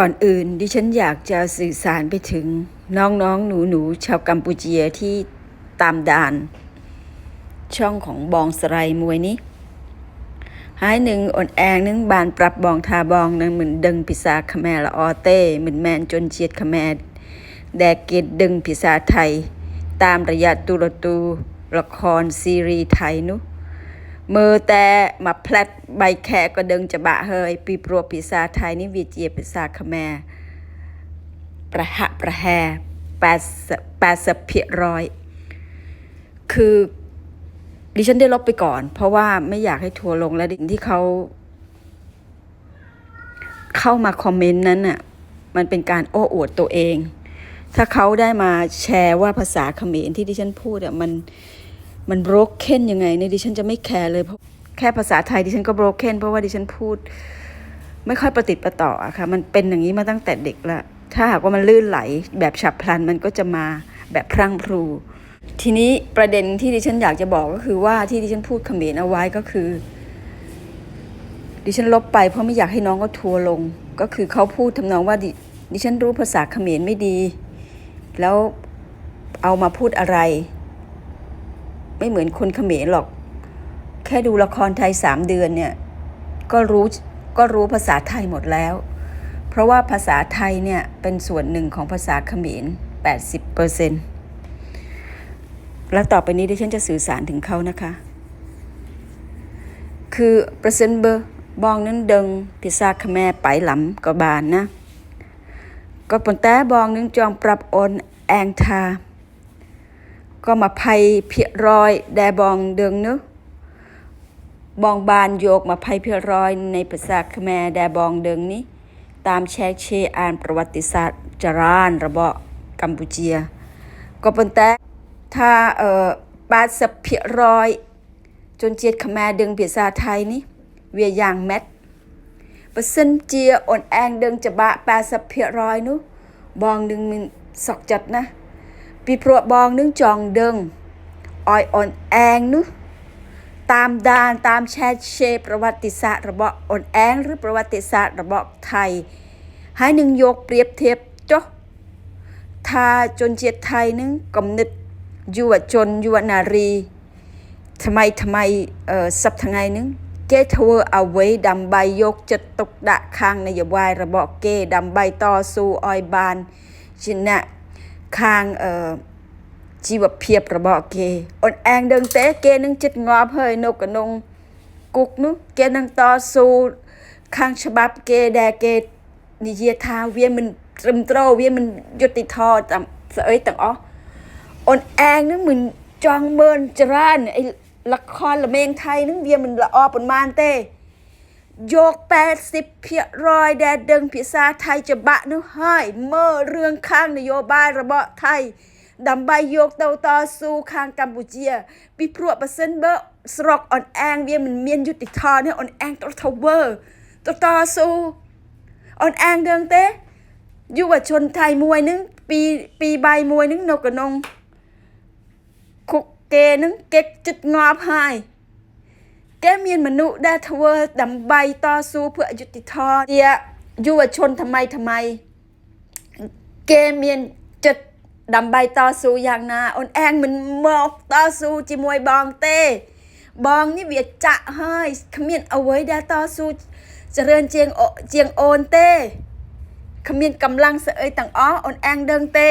ก่อนอื่นดิฉันอยากจะสื่อสารไปถึงน้องๆหนูๆชาวกัมพูเชียที่ตามด่าน ช่องของบองสไรมวยนี้หายหนึ่งอ่อนแองนึงบานปรับบองทาบองนึงเหมือนดึงพิษาขแมละออเต้เหมือนแมนจนเจียดขแมแดกเกตดึงพิษาไทย ตามระยะตุรตูละครซีรีส์ไทยนุ มือแต่มาแพลตใบแขกก็ดึงจะบะเฮยปีโปรปีศาไทยนี่วีเจียปีศาจขแมรประหะประแฮแปดสแปดสิบเพียร้อยคือดิฉันได้ลบไปก่อน เพราะว่าไม่อยากให้ทัวร์ลงและดิ่งที่เขา เข้ามาคอมเมนต์นั้นน่ะ มันเป็นการโอ้อวดตัวเอง ถ้าเขาได้มาแชร์ว่าภาษาเขมรที่ดิฉันพูดอะมัน มัน broken ยังไงเนี่ยดิฉันจะไม่แคร์เลยเพราะแค่ภาษาไทยดิฉันก็ broken เพราะว่าดิฉันพูด ไม่ค่อยประติดประต่ออะค่ะ มันเป็นอย่างนี้มาตั้งแต่เด็กละถ้าหากว่ามันลื่นไหลแบบฉับพลันมันก็จะมาแบบพรั่งพรู ทีนี้ประเด็นที่ดิฉันอยากจะบอกก็คือว่าที่ดิฉันพูดเขมรเอาไว้ก็คือ ดิฉันลบไปเพราะไม่อยากให้น้องก็ทัวลง ก็คือเขาพูดทำนองว่าดิดิฉันรู้ภาษาเขมรไม่ดี แล้วเอามาพูดอะไร ไม่เหมือนคนเขมรหรอก แค่ดูละครไทยสามเดือนเนี่ยก็รู้ก็รู้ภาษาไทยหมดแล้ว เพราะว่าภาษาไทยเนี่ยเป็นส่วนหนึ่งของภาษาเขมร80เปอร์เซ็นต์แล้วต่อไปนี้ดิฉันจะสื่อสารถึงเขานะคะ คือเปอร์เซ็นต์เบอร์บองนั้นดึงพิซาขแม่ไปหลำก็บานนะ ก็ปนแต่บองนึงจองปรับโอนแองทา ก็มาภัยเพียรอยแดบองเดืองนึบองบานโยกมาภัยเพียรอยในภาษาคแมแดบองเดืองนี้ ตามแชกเชอ่านประวัติศาสตร์จารานระเบาะกัมพูเชีย ก็เป็นแต่ถ้าเอ่อบาสเพียรอย จนเจียดขแมเดึงภาษาไทยนี่เวียอย่างแมทปร์เซ็นเจียอ่อนแองเดึงจะบะแปดสิบเพียรอยนุบองดึงมันสอกจัดนะ ปีพรวบองนึงจองเดิงออยอ่อนแองนุตามดานตามแชทเชประวัติศาสตร์ระบาะอ่อนแองหรือประวัติศาสตร์ระบาะไทยให้หนึ่งยกเปรียบเทียบจ้ะถ้าจนเจียดไทยนึงกำนึดยุวชนยุวนารีทำไมทำไมเอ่อสั ខាងអឺជីវភាពរបស់គេអូនអែងដឹងទេ គេនឹងចិត្តងាប់ហើយនៅក្នុងគុកនោះគេនឹងតស៊ូខាងច្បាប់គេដែលគេនិយាយថាវាមិនត្រឹមត្រូវវាមិនយុត្តិធម៌តាមស្អីទាំងអស់អូនអែងនឹងមិនចង់មើលច្រើនអីលខលល្មេងថៃនឹងវាមិនល្អប៉ុន្មានទេ យក80ភាគរយដែលដឹងភាសាថៃច្បាក់នោះហើយមើលរឿងខាងនយោបាយរបស់ថៃដើម្បីយកទៅតស៊ូខាងកម្ពុជា ពីព្រោះបើសិនបើស្រុកអនអាងវាមិនមានយុត្តិធម៌នេះអនអាងត្រូវធ្វើទៅតស៊ូអនអាងដឹងទេយុវជនថៃមួយនឹងពីពីបាយមួយនឹងនៅក្នុងគុកគេនឹងគេចិត្តងាប់ហើយ គេមានមនុស្សដែលធ្វើដើម្បីតស៊ូพื่อអយុត្តិធម៌ជាយុវជនថ្មីថ្មីគេមានចិត្តដើម្បីតស៊ូយ៉ាងណាអូនអែងមិនមកតស៊ូជាមួយបងទេ បងនេះវាចាក់ហើយគ្មានអ្វីដែលតស៊ូច្រើនជាងជាងអូនទេគ្មានកម្លាំងស្អីទាំងអស់អូនអែងដឹងទេ